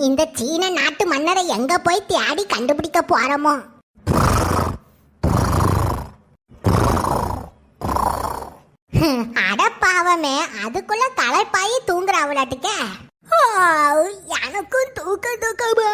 இந்த சீன நாட்டு மன்னரை எங்க போய் தேடி கண்டுபிடிக்க போறோமோ? அட பாவமே அதுக்குள்ள தலைப்பாயி தூங்குற அவளாட்டுக்க எனக்கும் தூக்க தூக்கமா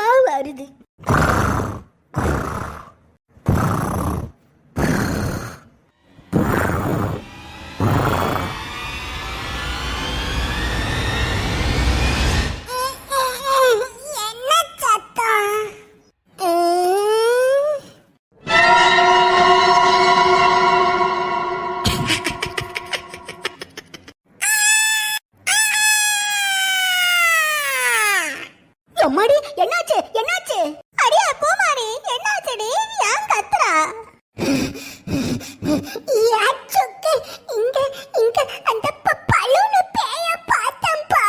அம்மாடி என்னாச்சு என்னாச்சு? அடியா பூமாரி என்னாச்சுடி? ஏன் கத்துறா? யாச்சுக்கு இங்க இங்க அந்த ப- பலூனு பேய பார்த்தேன்ப்பா.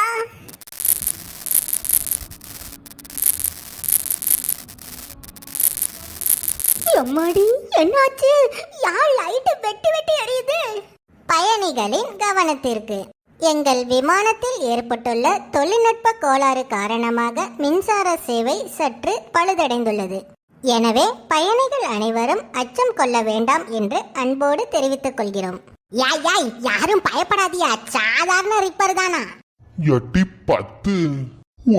என்னாச்சு? யார் லைட் வெட்டி வெட்டி எரியுது பயணிகளின் கவனத்திற்கு. எங்கள் விமானத்தில் ஏற்பட்டுள்ள தொழில்நுட்ப கோளாறு காரணமாக மின்சார சேவை சற்று பழுதடைந்துள்ளது. எனவே பயணிகள் அனைவரும் அச்சம் கொள்ள வேண்டாம் என்று அன்போடு தெரிவித்துக் கொள்கிறோம். யாய் யாய் யாரும் பயப்படாதியா? சாதாரண ரிப்பர் தானா? எட்டி பத்து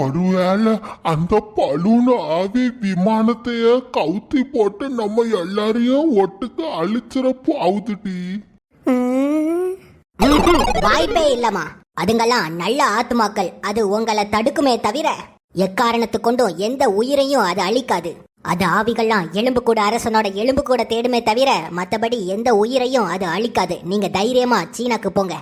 ஒருவேளை அந்த பலூன் ஆவி விமானத்தைய கவுத்தி போட்டு நம்ம எல்லாரையும் ஒட்டுக்கு அழிச்சிடப்போ ஆகுதுடி வாய்ப்பே இல்லம்மா. அதுங்கெல்லாம் நல்ல ஆத்மாக்கள் அது உங்களை தடுக்குமே தவிர எக்காரணத்து கொண்டும் எந்த உயிரையும் அது அழிக்காது. அது ஆவிகள்லாம் எலும்பு கூட அரசனோட எலும்பு கூட தேடுமே தவிர மத்தபடி எந்த உயிரையும் அது அழிக்காது. நீங்க தைரியமா சீனாக்கு போங்க.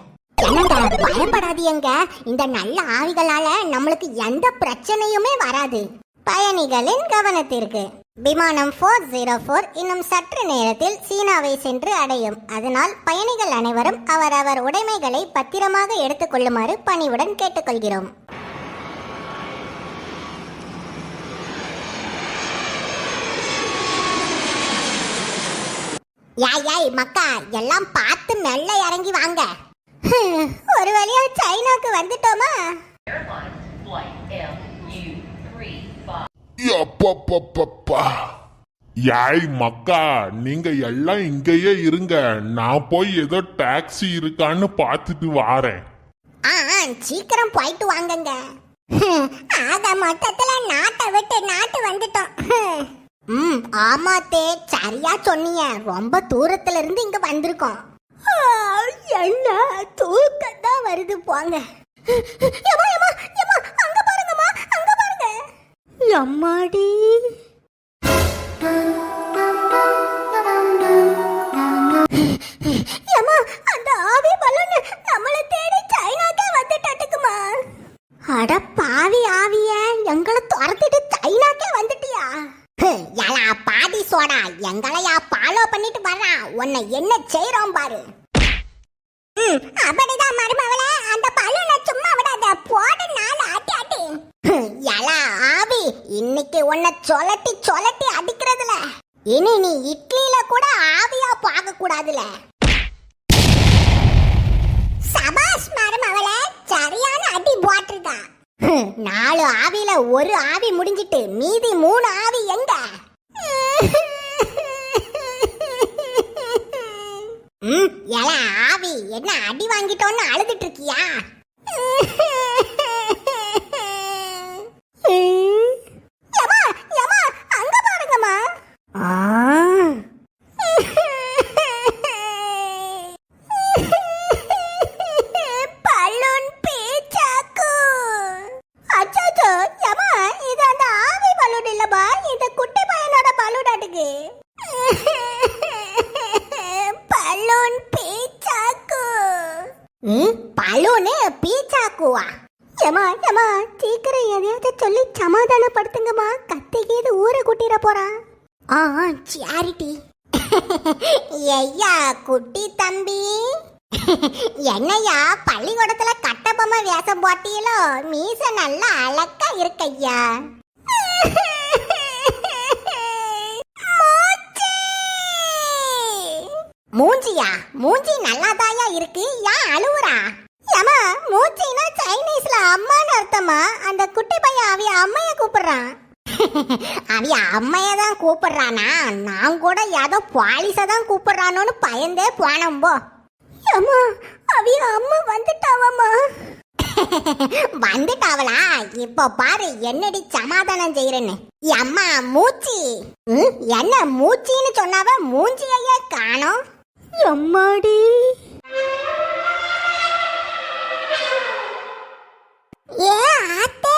என்னங்க பயப்படாதீங்க இந்த நல்ல ஆவிகளால நம்மளுக்கு எந்த பிரச்சனையுமே வராது. பயணிகளின் கவனத்திற்கு. விமானம் ஃபோர் ஜீரோ ஃபோர் இன்னும் சற்று நேரத்தில் சீனாவை சென்று அடையும். அதனால் பயணிகள் அனைவரும் அவரவர் உடைமைகளை பத்திரமாக எடுத்துக்கொள்ளுமாறு பணிவுடன் கேட்டுக்கொள்கிறோம். யாய் யாய் மக்கா எல்லாம் பார்த்து மெல்ல இறங்கி வாங்க. ஒரு வழியா சைனாக்கு வந்துட்டோமா? அப்பப்பப்பப்பா. யாய் மக்கா நீங்க எல்லாம் இங்கேயே இருங்க. நான் போய் ஏதோ டாக்ஸி இருக்கான்னு பார்த்துட்டு வாரேன். ஆ ஆ, சீக்கிரம் போயிட்டு வாங்கங்க. ஹம், ஆக மொத்தத்துல நாட்டை விட்டு நாட்டு வந்துட்டோம். ஹம். ம் ஆமாத்தே சரியா சொன்னீங்க. ரொம்ப தூரத்துல இருந்து இங்க வந்திருக்கோம். என்ன தூக்கத்தான் வருது போங்க எம்மா, எம்மா, எம்மா, அங்க பாருங்கம்மா அங்க பாருங்க எம்மாடி ஏம்மா அந்த ஆவி பலூன் நம்மள தேடி சைனாக்கே வந்துட்டட்டுக்குமா. அட பாவி ஆவிய எங்களை துரத்திட்டு சைனாக்கே வந்துட்டியா. ஏலா பாதி சோடா எங்களையா ஃபாலோ பண்ணிட்டு வர்றா. உன்னை என்ன செய்யறோம் பாரு. அப்படிதான் மருமவளே அந்த பலூனை சும்மா விடாத போடு நாலு ஆட்டி ஆட்டி. ஏலா இன்னைக்கு உன்னை சொலட்டி சொலட்டி அடிக்கிறதுல. இனி நீ இட்லியில கூட ஆவியா பார்க்க கூடாதுல சபாஷ் மருமவளே சரியான அடி போட்டிருக்கா. நாலு ஆவியில ஒரு ஆவி முடிஞ்சிட்டு மீதி மூணு ஆவி எங்க? ம், ஏல ஆவி என்ன அடி வாங்கிட்டோன்னு அழுதுட்டு இருக்கியா யம்மா, யம்மா, அங்க பாருங்கம்மா பலூன் பீச்சாக்கு அச்சோ யம்மா இது அந்த ஆவி பலூன் இல்லம்மா இந்த குட்டி பையனோட பலூன் அட்டுக்கு பலூன் பீச்சாக்கு ம் பலூனு பீச்சாக்குவா ஏமா ஏமா எதையாவது சொல்லி சமாதானப்படுத்துங்கம்மா. கத்திக்கிது ஊரை கூட்டிட போறான். ஆ சேரிட்டி ஐயா குட்டி தம்பி. என்னய்யா பள்ளிக்கூடத்துல கட்டபொம்மை வேஷம் போட்டியிலோ? மீச நல்லா அழகா இருக்கையா மூஞ்சியா? மூஞ்சி நல்லாதாயா இருக்கு? ஏன் அழுவுறா? ஏமா மூச்சினா சைனீஸ்ல அம்மான்னு அர்த்தமா? அந்த குட்டி பையன் அவிய அம்மைய கூப்பிடுறான். அவிய அம்மைய தான் கூப்பிடுறானா? நான் கூட ஏதோ பாலிச தான் கூப்பிடுறானோன்னு பயந்தே போனோம்போ அம்மா அவிய அம்மா வந்துட்டாவம்மா. வந்துட்டாவளா? இப்போ பாரு என்னடி சமாதானம் செய்யறேன்னு அம்மா மூச்சி. என்ன மூச்சின்னு சொன்னாவ மூஞ்சியையே காணோம். எம்மாடி? ஏ ஆத்தே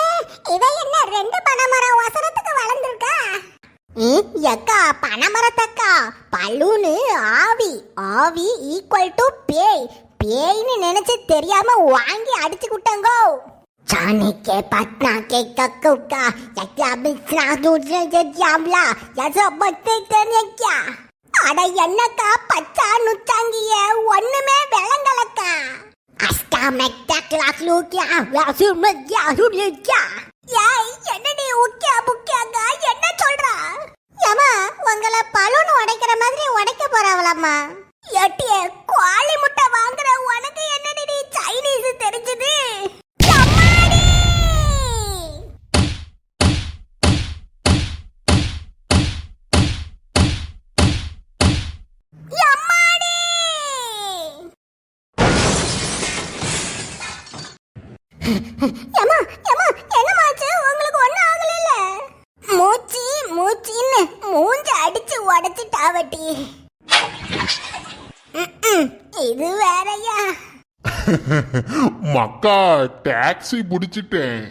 இவ என்ன ரெண்டு பனைமரம் வசனத்துக்கு வளர்ந்துருக்கா ம், எக்கா பனைமரத்தக்கா பலூனு ஆவி ஆவி ஈக்குவல் டு பேய் பேய்னு நினைச்சு தெரியாம வாங்கி அடிச்சு விட்டங்கோ जाने के पटना के कक्कू का क्या बिछना दूसरे से जामला ऐसा बच्चे करने क्या அட என்னக்கா பச்சா நுச்சாங்கிய ஒண்ணுமே விளங்கலக்கா அஸ்டாமக் டாக்டர் அஸ்லூக்கியா யாசுமத் யாசுமியா யாய் என்ன நீ உக்கியா புக்கியா? உங்களுக்கு ஆகலைல்ல? மூச்சு மூச்சின்னு மூஞ்ச அடிச்சு உடைச்சிட்டாவட்டி இது வேறயா? மக்கா டாக்ஸி பிடிச்சிட்டேன்.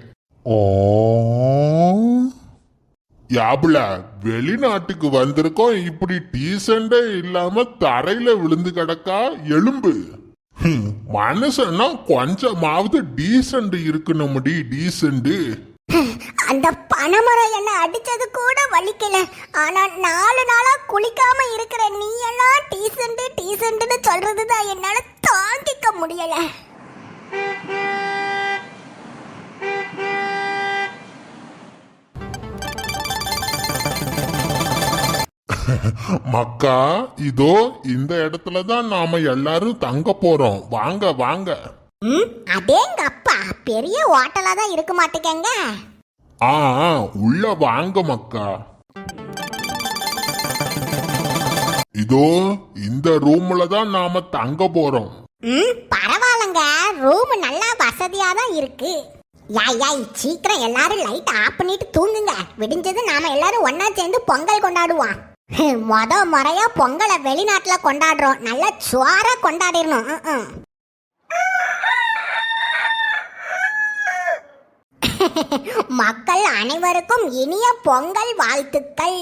ஓ யாபுல வெளிநாட்டுக்கு வந்திருக்கோம். இப்படி டீசெண்டே இல்லாம தரையில விழுந்து கிடக்கா? எலும்பு. மனுஷன்னா கொஞ்சமாவது இருக்கணும் இருக்கணும்டி டீசெண்ட் அந்த பனைமரம் என்ன அடிச்சது கூட வலிக்கல. ஆனா நாலு நாளா குளிக்காம இருக்கிற நீ எல்லாம் டீசெண்ட் டீசெண்ட்னு சொல்றதுதான் என்னால தாங்கிக்க முடியல. மக்கா இதோ இந்த இடத்துல தான் நாம எல்லாரும் தங்க போறோம். வாங்க வாங்க. ம் அப்பா. பெரிய ஹோட்டலா தான் இருக்க மாட்டேங்க ஆ உள்ள வாங்க மக்கா. இதோ இந்த ரூம்ல தான் நாம தங்க போறோம். ம் பரவாயில்லங்க. ரூம் நல்லா வசதியா தான் இருக்கு. யாய் சீக்கிரம் எல்லாரும் லைட் ஆஃப் பண்ணிட்டு தூங்குங்க. விடிஞ்சது நாம எல்லாரும் ஒண்ணா சேர்ந்து பொங்கல் கொண்டாடுவோம். மொத முறையா பொங்கலை வெளிநாட்டுல கொண்டாடுறோம். நல்லா சுவாரா கொண்டாடிடணும். மக்கள் அனைவருக்கும் இனிய பொங்கல் வாழ்த்துக்கள்.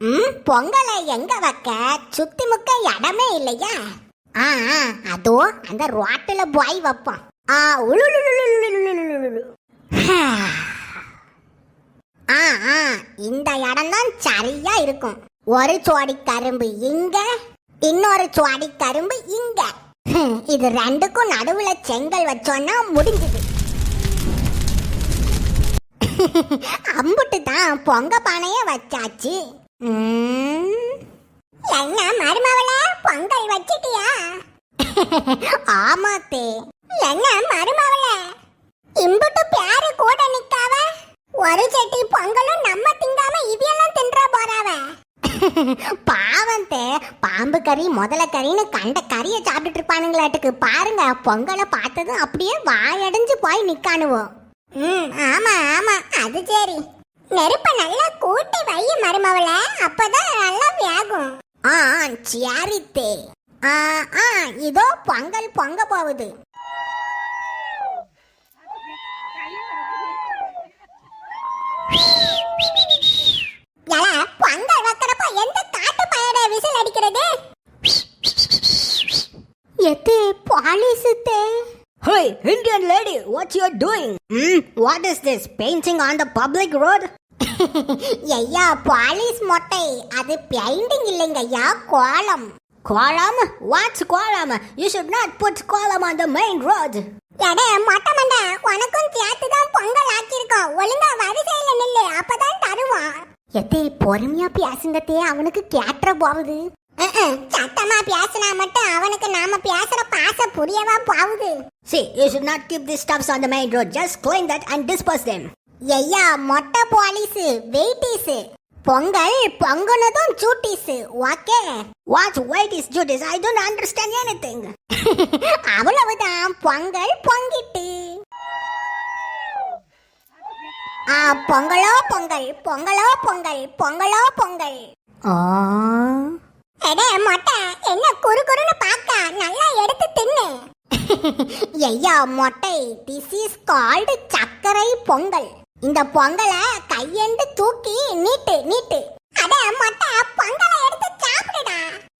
ம் பொங்கலை எங்க வைக்க? சுத்தி முக்க இடமே இல்லையா? ஆ ஆ, அதோ அந்த ரோட்டில் போய் வைப்போம். ஆ உளுளுளுளுளுளுளுளுளு. ஆ ஆ. இந்த இடம் தான் சரியா இருக்கும். ஒரு சுவாடி கரும்பு இங்க இன்னொரு சுவாடி கரும்பு இங்க. இது ரெண்டுக்கும் நடுவுல செங்கல் வச்சோன்னா முடிஞ்சது. அம்புட்டு தான் பொங்க பானைய வச்சாச்சு. என்ன மருமவள பொங்கல் வச்சிட்டியா? ஆமாத்தே என்ன மருமவள இம்புட்டு பேரு கூட நிக்காவ ஒரு சட்டி பொங்கலும் நம்ம திங்காம இவையெல்லாம் பாவம் தே பாம்பு கறி முதல கறின்னு கண்ட கறியை சாப்பிட்டுட்டு இருப்பானுங்களாட்டுக்கு பாருங்க பொங்கலை பார்த்ததும் அப்படியே வாயடைஞ்சு போய் நிக்கானுவோம். ம் ஆமா ஆமா அது சரி. நெருப்ப நல்லா கூட்டி வை மருமவள. அப்பதான் நல்லா வேகும். ஆ சரித்தே ஆ ஆ இதோ பொங்கல் பொங்க போகுது. ஏல, வைக்கிறப்ப எந்த காட்டு பயட விசில் அடிக்கிறது எத்தே பாலிசுத்தே Hey, Indian lady, what you doing? Hmm, what is this? Painting on the public road? ஐயா பாலிஸ் மொட்டை அது பெயிண்டிங் இல்லைங்க ஐயா கோலம் Kolam? What's kolam? You should not put kolam on the main road. எடே மொட்டை மண்டை உனக்கும் சேர்த்து தான் பொங்கல் ஆக்கியிருக்கோம் ஒழுங்கா வரிசையில நில்லு அப்பதான் தருவோம் எத்தே பொறுமையா பேசுங்கத்தே அவனுக்கு கேட்டுற போகுது. சத்தமா பேசினா மட்டும் அவனுக்கு நாம பேசுற பாச புரியவா போகுது. See, you should not keep these stuffs on the main road. Just clean that and disperse them. ஐயா மொட்டை பாலிஸ் வெயிட்டிஸ் பொங்கல் பொங்குனதும் சூட்டிஸ் ஓகே? வாட்ஸ் ஒயிட் இஸ் ஜூடிஸ் ஐ டோன்ட் அண்டர்ஸ்டாண்ட் எனிதிங் அவ்வளவுதான் பொங்கல் பொங்கிட்டு. பொங்கலோ பொங்கல் பொங்கலோ பொங்கல் பொங்கலோ பொங்கல். ஆ. எடே மொட்டை என்ன குறு குறுன்னு பார்க்க? நல்லா எடுத்து தின்னு. ஐயா மொட்டை திஸ் இஸ் கால்டு சர்க்கரை பொங்கல். இந்த பொங்கலை கையெண்டு தூக்கி நீட்டு நீட்டு. அட மொட்டை பொங்கலை எடுத்து சாப்பிடுடா.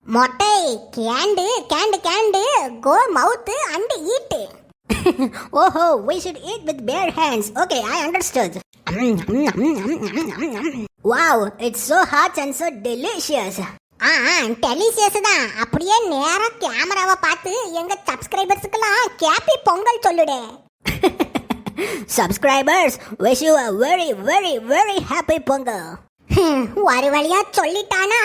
மொட்டை hand hand hand go mouth and eat. ஓஹோ we should eat with bare hands. Okay i understood. Wow it's so hot and so delicious ah delicious தான். அப்படியே நேரா கேமராவை பார்த்து எங்க சப்ஸ்கிரைபர்ஸ்க்கெல்லாம் happy Pongal சொல்லுடே. Subscribers wish you a very very very happy Pongal. ஒரு வழியா சொல்லிட்டானா?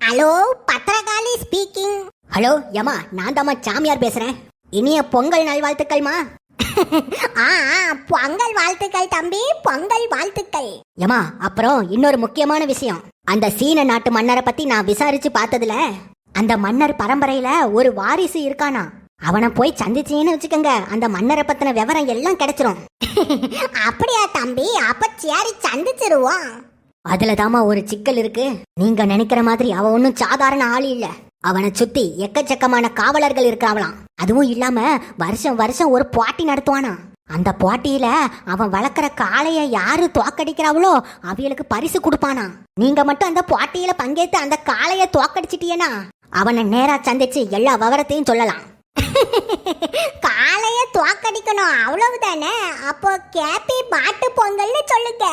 ஹலோ பத்திரகாளி ஸ்பீக்கிங் ஹலோ யமா நான் தாம்மா சாமியார் பேசுறேன். இனிய பொங்கல் நல்வாழ்த்துக்கள்மா. ஆ ஆ, பொங்கல் வாழ்த்துக்கள் தம்பி பொங்கல் வாழ்த்துக்கள். ஏமா அப்புறம் இன்னொரு முக்கியமான விஷயம். அந்த சீன நாட்டு மன்னரை பத்தி நான் விசாரிச்சு பார்த்ததுல அந்த மன்னர் பரம்பரையில ஒரு வாரிசு இருக்கானா? அவனை போய் சந்திச்சேன்னு வச்சுக்கோங்க அந்த மன்னரை பத்தின விவரம் எல்லாம் கிடைச்சிரும். அப்படியா தம்பி அப்ப சரி சந்திச்சிருவோம். அதுல தாமா ஒரு சிக்கல் இருக்கு. நீங்க நினைக்கிற மாதிரி அவ ஒன்னும் சாதாரண ஆள் இல்ல. அவனை சுத்தி எக்கச்சக்கமான காவலர்கள் இருக்கிறாங்களாம். அதுவும் இல்லாம வருஷம் வருஷம் ஒரு போட்டி நடத்துவானா? அந்த போட்டியில அவன் வளர்க்குற காளைய யாரு தோக்கடிக்கிறாவளோ அவளுக்கு பரிசு கொடுப்பானா? நீங்க மட்டும் அந்த போட்டியில பங்கேற்று அந்த காளைய தோக்கடிச்சிட்டீனா அவனை நேரா சந்திச்சு எல்லா விவரத்தையும் சொல்லலாம். காளைய தோக்கடிக்கணும் அவ்வளவுதானே? அப்போ கேப்பி மாட்டு பொங்கல்னு சொல்லுங்க.